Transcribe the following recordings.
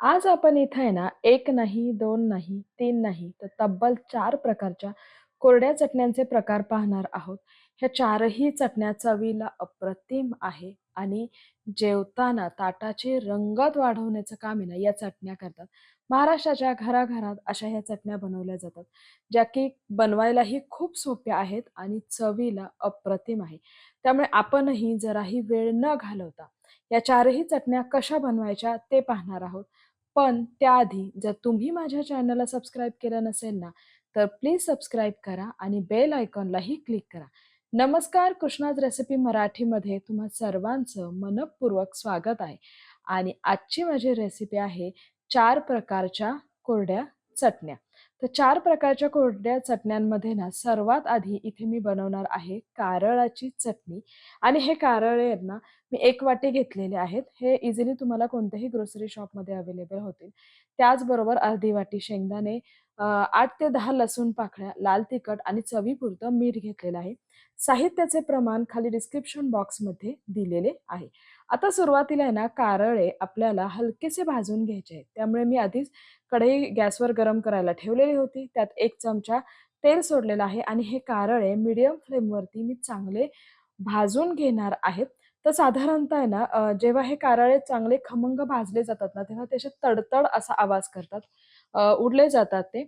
आज आपण इथं आहे ना, एक नाही, दोन नाही, तीन नाही, तर तब्बल चार प्रकारच्या कोरड्या चटण्यांचे प्रकार पाहणार आहोत. ह्या चारही चटण्या चवीला अप्रतिम आहे आणि जेवताना ताटाची रंगत वाढवण्याचं काम आहे ना, या चटण्या करतात. महाराष्ट्राच्या घराघरात अशा ह्या चटण्या बनवल्या जातात, ज्या की बनवायलाही खूप सोप्या आहेत आणि चवीला अप्रतिम आहे. त्यामुळे आपणही जराही वेळ न घालवता या चारही चटण्या कशा बनवायच्या ते पाहणार आहोत. पण त्याआधी जर तुम्ही माझ्या चॅनलला सबस्क्राईब केलं नसेल ना, तर प्लीज सबस्क्राईब करा आणि बेल आयकॉनलाही क्लिक करा. नमस्कार कृष्णाज रेसिपी मराठीमध्ये तुम्हा सर्वांचं मनःपूर्वक स्वागत आहे आणि आजची माझी रेसिपी आहे चार प्रकारच्या कोरड्या चटण्या. तर चार प्रकारच्या कोरड्या चटण्यांमध्ये ना सर्वात आधी इथे मी बनवणार आहे कारळाची चटणी आणि हे कारळे आहेत ना मी एक वाटी घेतलेले आहेत. हे इझिली तुम्हाला कोणत्याही ग्रोसरी शॉपमध्ये अवेलेबल होतील. त्याचबरोबर अर्धी वाटी शेंगदाणे, आठ ते दहा लसूण पाकळ्या, लाल तिखट आणि चवीपुरतं मीठ घेतलेलं आहे. साहित्याचे प्रमाण खाली डिस्क्रिप्शन बॉक्समध्ये दिलेले आहे. आता सुरुवातीला आहे ना कारळे आपल्याला हलकेसे भाजून घ्यायचे आहेत. त्यामुळे मी आधीच कढई गॅसवर गरम करायला ठेवलेली होती. त्यात एक चमचा तेल सोडलेलं आहे आणि हे कारळे मीडियम फ्लेमवरती मी चांगले भाजून घेणार आहेत. तर साधारणतः आहे ना जेव्हा हे कारळे चांगले खमंग भाजले जातात ना, तेव्हा त्याचे तडतड असा आवाज करतात. उडले जातात ते.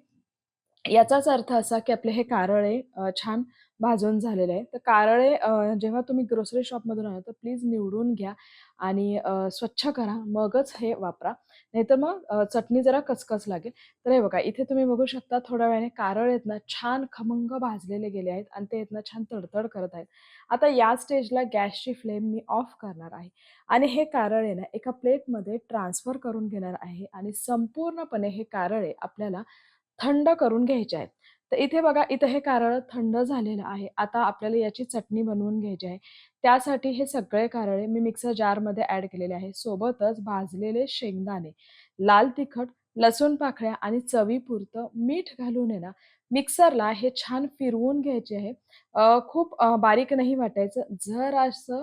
याचाच अर्थ असा, की आपले हे कारळे अ, छान भाजून झालेले आहे. तर कारळे अ, जेव्हा तुम्ही ग्रोसरी शॉपमधून आणा तर प्लीज निवडून घ्या आणि अ, स्वच्छ करा, मगच हे वापरा. नाहीतर मग अ, चटणी जरा कचकच लागेल. तर हे बघा, इथे तुम्ही बघू शकता थोड्या वेळाने कारळे आहेत ना, छान खमंग भाजलेले गेले आहेत आणि ते आहेत ना, छान तडतड करत आहेत. आता या स्टेजला गॅसची फ्लेम मी ऑफ करणार आहे आणि हे कारळे ना, एका प्लेटमध्ये ट्रान्सफर करून घेणार आहे आणि संपूर्णपणे हे कारळे आपल्याला थंड करून घ्यायचे आहेत. तर इथे बघा, इथं हे कारळं थंड झालेलं आहे. आता आपल्याला याची चटणी बनवून घ्यायची आहे. त्यासाठी हे सगळे कारळे मी मिक्सर जारमध्ये ॲड केलेले आहे. सोबतच भाजलेले शेंगदाणे, लाल तिखट, लसूण पाकळ्या आणि चवीपुरतं मीठ घालून आहे ना, मिक्सरला हे छान फिरवून घ्यायचे आहे. खूप बारीक नाही वाटायचं. जरासं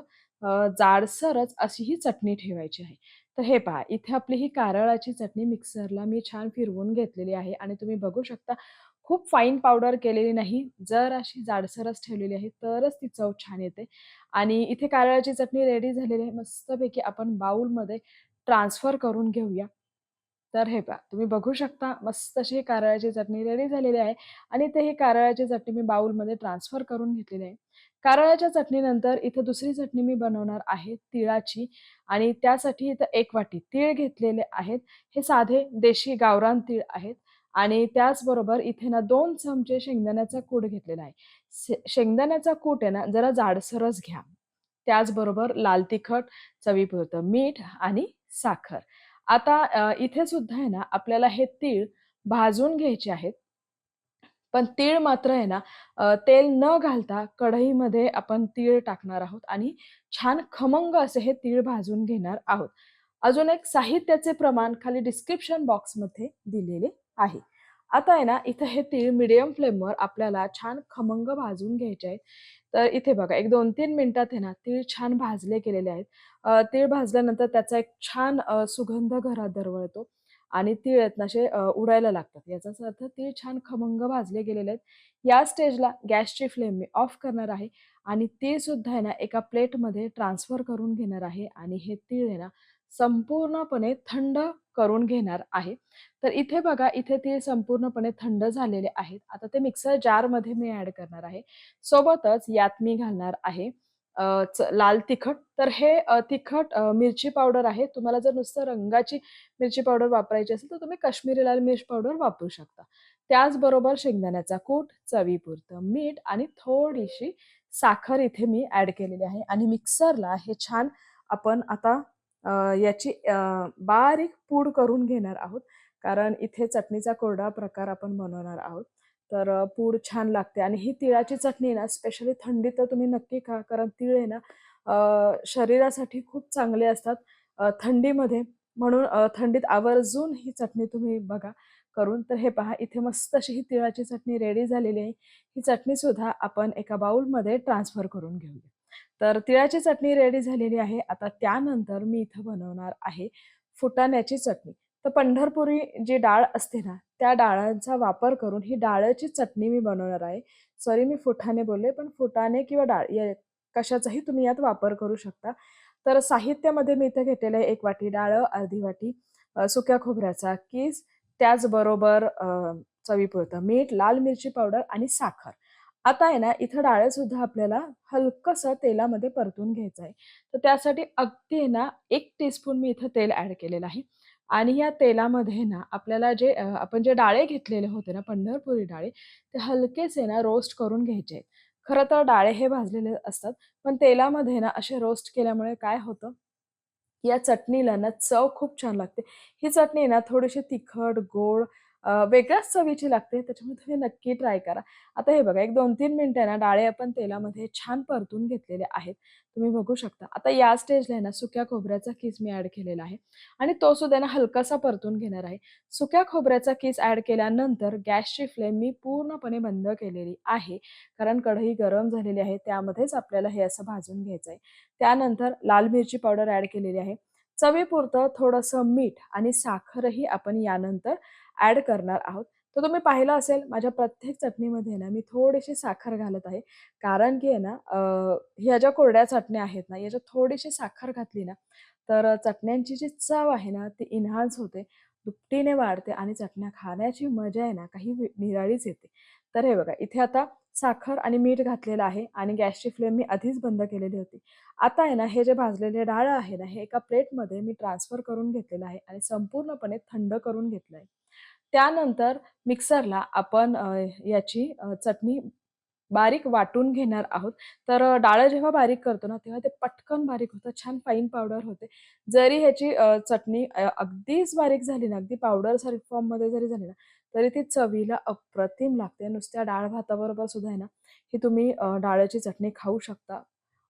जाडसरच अशी ही चटणी ठेवायची आहे. तर हे पहा, इथे आपली ही कारळाची चटणी मिक्सरला मी छान फिरवून घेतलेली आहे आणि तुम्ही बघू शकता खूप फाईन पावडर केलेली नाही, जर अशी जाडसरच ठेवलेली आहे, तरच ती चव छान येते. आणि इथे कारळाची चटणी रेडी झालेली आहे. मस्तपैकी आपण बाऊलमध्ये ट्रान्सफर करून घेऊया. तर हे पहा, तुम्ही बघू शकता मस्त अशी ही कारळाची चटणी रेडी झालेली आहे आणि ते ही कारळाची चटणी मी बाउलमध्ये ट्रान्सफर करून घेतलेली आहे. कारळाच्या चटणीनंतर इथं दुसरी चटणी मी बनवणार आहे तिळाची आणि त्यासाठी इथं एक वाटी तीळ घेतलेले आहेत. हे साधे देशी गावरान तीळ आहेत आणि त्याचबरोबर इथे ना दोन चमचे शेंगदाण्याचा कूट घेतलेला आहे. शेंगदाण्याचा कूट आहे ना जरा जाडसरच घ्या. त्याचबरोबर लाल तिखट, चवीपुरतं मीठ आणि साखर. आता इथे सुद्धा आहे ना आपल्याला हे तीळ भाजून घ्यायचे आहेत. पण तीळ मात्र आहे ना तेल न घालता कढईमध्ये आपण तीळ टाकणार आहोत आणि छान खमंग असे हे तीळ भाजून घेणार आहोत. अजून एक साहित्याचे प्रमाण खाली डिस्क्रिप्शन बॉक्समध्ये दिलेले आहे. आता आहे ना इथं हे तीळ मीडियम फ्लेमवर आपल्याला छान खमंग भाजून घ्यायचे आहेत. तर इथे बघा एक 2-3 मिनिटात आहे ना तीळ छान भाजले गेलेले आहेत. तीळ भाजल्यानंतर त्याचा एक छान सुगंध घरात दरवळतो आणि तीळ आहेत ना असे उडायला लागतात. याचाच अर्थ तीळ छान खमंग भाजले गेलेले आहेत. या स्टेजला गॅसची फ्लेम मी ऑफ करणार आहे आणि तीळ सुद्धा आहे ना एका प्लेटमध्ये ट्रान्सफर करून घेणार आहे आणि हे तीळ आहे ना संपूर्णपणे थंड करून घेणार आहे. तर इथे बघा, इथे तीळ संपूर्णपणे थंड झालेले आहेत. आता ते मिक्सर जारमध्ये मी ॲड करणार आहे. सोबतच यात मी घालणार आहे च लाल तिखट. तर हे तिखट मिरची पावडर आहे. तुम्हाला जर नुसतं रंगाची मिरची पावडर वापरायची असेल, तर तुम्ही काश्मीरी लाल मिर्च पावडर वापरू शकता. त्याचबरोबर शेंगदाण्याचा कूट, चवीपुरतं मीठ आणि थोडीशी साखर इथे मी ॲड केलेली आहे आणि मिक्सरला हे छान आपण आता याची बारीक पूड करून घेणार आहोत. कारण इथे चटणीचा कोरडा प्रकार आपण बनवणार आहोत. तर पूड छान लागते आणि ही तिळाची चटणी ना स्पेशली थंडीत तर तुम्ही नक्की खा. कारण तिळ आहे ना शरीरासाठी खूप चांगले असतात थंडीमध्ये. म्हणून थंडीत आवर्जून ही चटणी तुम्ही बघा करून. तर हे पहा इथे मस्त अशी ही तिळाची चटणी रेडी झालेली आहे. ही चटणीसुद्धा आपण एका बाउलमध्ये ट्रान्सफर करून घेऊया. तर तिळाची चटणी रेडी झालेली आहे. आता त्यानंतर मी इथं बनवणार आहे फुटाण्याची चटणी. तर पंढरपुरी जी डाळ असते ना त्या डाळांचा वापर करून ही डाळची चटणी मी बनवणार आहे सॉरी मी फुटाणे बोलले पण फुटाणे किंवा डाळ या कशाचाही तुम्ही यात वापर करू शकता तर साहित्यामध्ये मी इथं घेतलेलं आहे एक वाटी डाळ अर्धी वाटी सुक्या खोबऱ्याचा किस त्याचबरोबर चवीपुरतं मीठ लाल मिरची पावडर आणि साखर आता आहे ना इथं डाळ सुद्धा आपल्याला हलकंसं तेलामध्ये परतून घ्यायचं आहे. तर त्यासाठी अगदी आहे ना एक टीस्पून मी इथं तेल ॲड केलेलं आहे. आणि या तेलामध्ये ना आपल्याला जे आपण जे डाळे घेतलेले होते ना पंढरपुरी डाळे ते हलकेसे ना रोस्ट करून घ्यायचे आहेत. खरं तर डाळे हे भाजलेले असतात पण तेलामध्ये ना असे रोस्ट केल्यामुळे काय होतं? या चटणीला ना चव खूप छान लागते. ही चटणी ना थोडीशी तिखट, गोड वेगळ्याच चवीची लागते. त्याच्यामुळे तुम्ही नक्की ट्राय करा. आता हे बघा एक दोन तीन मिनटं आहे ना डाळे आपण तेलामध्ये छान परतून घेतलेले आहेत. तुम्ही बघू शकता. आता या स्टेजला आहे ना सुक्या खोबऱ्याचा किस मी ॲड केलेला आहे आणि तो सुद्धा ना हलकासा परतून घेणार आहे. सुक्या खोबऱ्याचा किस ॲड केल्यानंतर गॅसची फ्लेम मी पूर्णपणे बंद केलेली आहे. कारण कढई गरम झालेली आहे. त्यामध्येच आपल्याला हे असं भाजून घ्यायचं आहे. त्यानंतर लाल मिरची पावडर ॲड केलेली आहे. चवीपुरतं थोडंसं मीठ आणि साखरही आपण यानंतर ॲड करणार आहोत. तर तुम्ही पाहिलं असेल माझ्या प्रत्येक चटणीमध्ये ना मी थोडीशी साखर घालत आहे. कारण की आहे ना ह्या ज्या कोरड्या चटण्या आहेत ना, याच्यात थोडीशी साखर घातली ना, तर चटण्यांची जी चव आहे ना, ती इन्हान्स होते, दुपटीने वाढते आणि चटण्या खाण्याची मजा आहे ना, काही निराळीच येते. तर हे बघा, इथे आता साखर आणि मीठ घातलेलं आहे आणि गॅसची फ्लेम मी आधीच बंद केलेली होती. आता आहे ना, हे जे भाजलेले डाळ आहे ना, हे एका प्लेटमध्ये मी ट्रान्सफर करून घेतलेलं आहे आणि संपूर्णपणे थंड करून घेतलं आहे. त्यानंतर मिक्सरला आपण याची चटणी बारीक वाटून घेणार आहोत. तर डाळ जेव्हा बारीक करतो ना, तेव्हा ते पटकन बारीक होतं, छान फाईन पावडर होते. जरी ह्याची चटणी अगदीच बारीक झाली ना, अगदी पावडर फॉर्ममध्ये जरी झाली ना, तरी ती चवीला अप्रतिम लागते. नुसत्या डाळ भाताबरोबर सुद्धा आहे ना, ही तुम्ही डाळ्याची चटणी खाऊ शकता.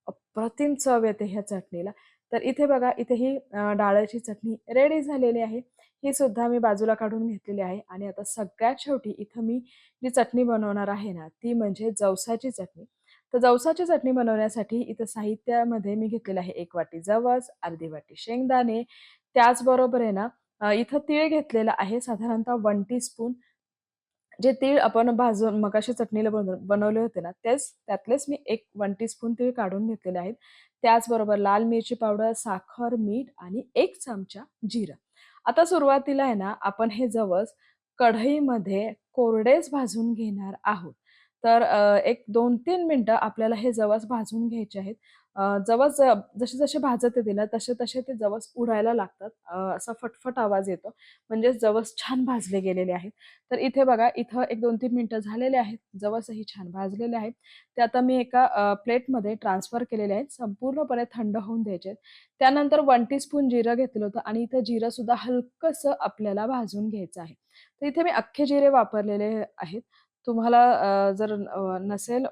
अप्रतिम चव येते ह्या चटणीला. तर इथे बघा, इथे ही डाळची चटणी रेडी झालेली आहे. ही सुद्धा मी बाजूला काढून घेतलेली आहे आणि आता सगळ्यात शेवटी इथं मी जी चटणी बनवणार आहे ना, ती म्हणजे जवसाची चटणी. तर जवसाची चटणी बनवण्यासाठी इथं साहित्यामध्ये मी घेतलेलं आहे एक वाटी जवस, अर्धी वाटी शेंगदाणे, त्याचबरोबर आहे ना, इथं तीळ घेतलेला आहे साधारणतः 1 टीस्पून जे तीळ आपण भाजून मगाशी चटणीला बनव बनवले होते ना, तेच त्यातलेच मी एक 1 टीस्पून तीळ काढून घेतलेले आहेत. त्याचबरोबर लाल मिरची पावडर, साखर, मीठ आणि एक चमचा जिरं. आता सुरुवातीला आहे ना, आपण हे जवस कढईमध्ये कोरडेच भाजून घेणार आहोत. तर एक दोन तीन मिनटं आपल्याला हे जवस भाजून घ्यायचे आहेत. जवस जसे-जसे भाजत दिलं तसे-तसे ते जवस उडायला लागतात. असा फटफट आवाज येतो. म्हणजे जवस छान भाजले गेलेले आहेत. तर इथे बघा, इथं एक दोन तीन मिनटं झालेले आहेत. जवसही छान भाजलेले आहेत. ते आता मी एका प्लेटमध्ये ट्रान्सफर केलेले आहेत. संपूर्णपणे थंड होऊन द्यायचे आहेत. त्यानंतर वन टीस्पून जिरं घेतलं होतं आणि इथं जिरंसुद्धा हलकंसं आपल्याला भाजून घ्यायचं आहे. तर इथे मी अख्खे जिरे वापरलेले आहेत. तुम्हाला जर नसेल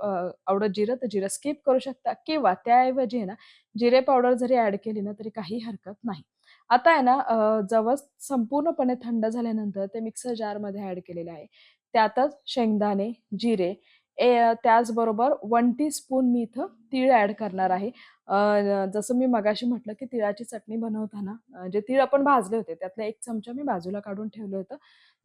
आवडत जिरं, तर जिरं स्किप करू शकता किंवा त्याऐवजी आहे ना, जिरे पावडर जरी ॲड केली ना, तरी काही हरकत नाही. आता आहे ना, जवळ जवस संपूर्णपणे थंड झाल्यानंतर ते मिक्सर जारमध्ये ॲड केलेले आहे. त्यातच शेंगदाणे, जिरे ए त्याचबरोबर त्याचबरोबर 1 टीस्पून मी इथं तीळ ॲड करणार आहे. जसं मी मगाशी म्हटलं, की तिळाची चटणी बनवताना जे तीळ आपण भाजले होते, त्यातला एक चमचा मी बाजूला काढून ठेवलं होतं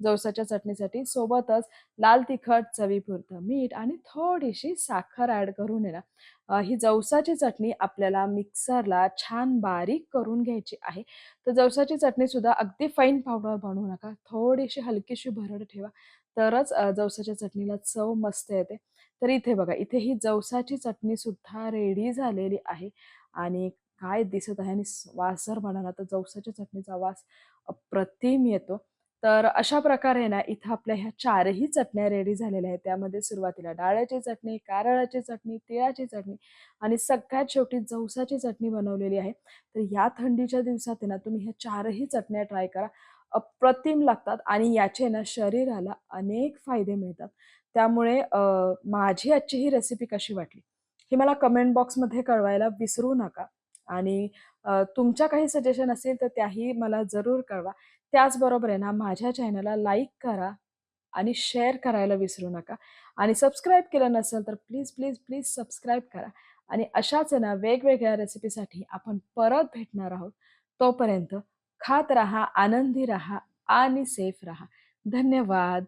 जवसाच्या चटणीसाठी. सोबतच लाल तिखट, चवीपुरतं मीठ आणि थोडीशी साखर ॲड करून येणार ही जवसाची चटणी आपल्याला मिक्सरला छान बारीक करून घ्यायची आहे. तर जवसाची चटणीसुद्धा अगदी फाईन पावडर बनवू नका. थोडीशी हलकीशी भरड ठेवा. तरच जवसाच्या चटणीला चव मस्त येते. तर इथे बघा, इथे ही जवसाची चटणीसुद्धा रेडी झालेली आहे आणि काय दिसत आहे आणि वास जर म्हणाला तर जवसाच्या चटणीचा वास अप्रतिम येतो. तर अशा प्रकारे ना, इथं आपल्या ह्या चारही चटण्या रेडी झालेल्या आहेत. त्यामध्ये सुरुवातीला डाळ्याची चटणी, कारळाची चटणी, तिळाची चटणी आणि सगळ्यात शेवटी जवसाची चटणी बनवलेली आहे. तर या थंडीच्या दिवसात आहे ना, तुम्ही ह्या चारही चटण्या ट्राय करा. अप्रतिम लागतात आणि याचे ना शरीराला अनेक फायदे मिळतात. त्यामुळे माझी आजची ही रेसिपी कशी वाटली, ही मला कमेंट बॉक्समध्ये कळवायला विसरू नका आणि तुमच्या काही सजेशन असेल तर त्याही मला जरूर कळवा. त्याचबरोबर आहे ना, माझ्या चॅनलला लाईक करा आणि शेअर करायला विसरू नका आणि सबस्क्राईब केलं नसेल तर प्लीज, प्लीज, प्लीज सबस्क्राईब करा आणि अशाच आहे ना वेगवेगळ्या रेसिपीसाठी आपण परत भेटणार आहोत. तोपर्यंत खात राहा आनंदी राहा आणि सेफ राहा. धन्यवाद.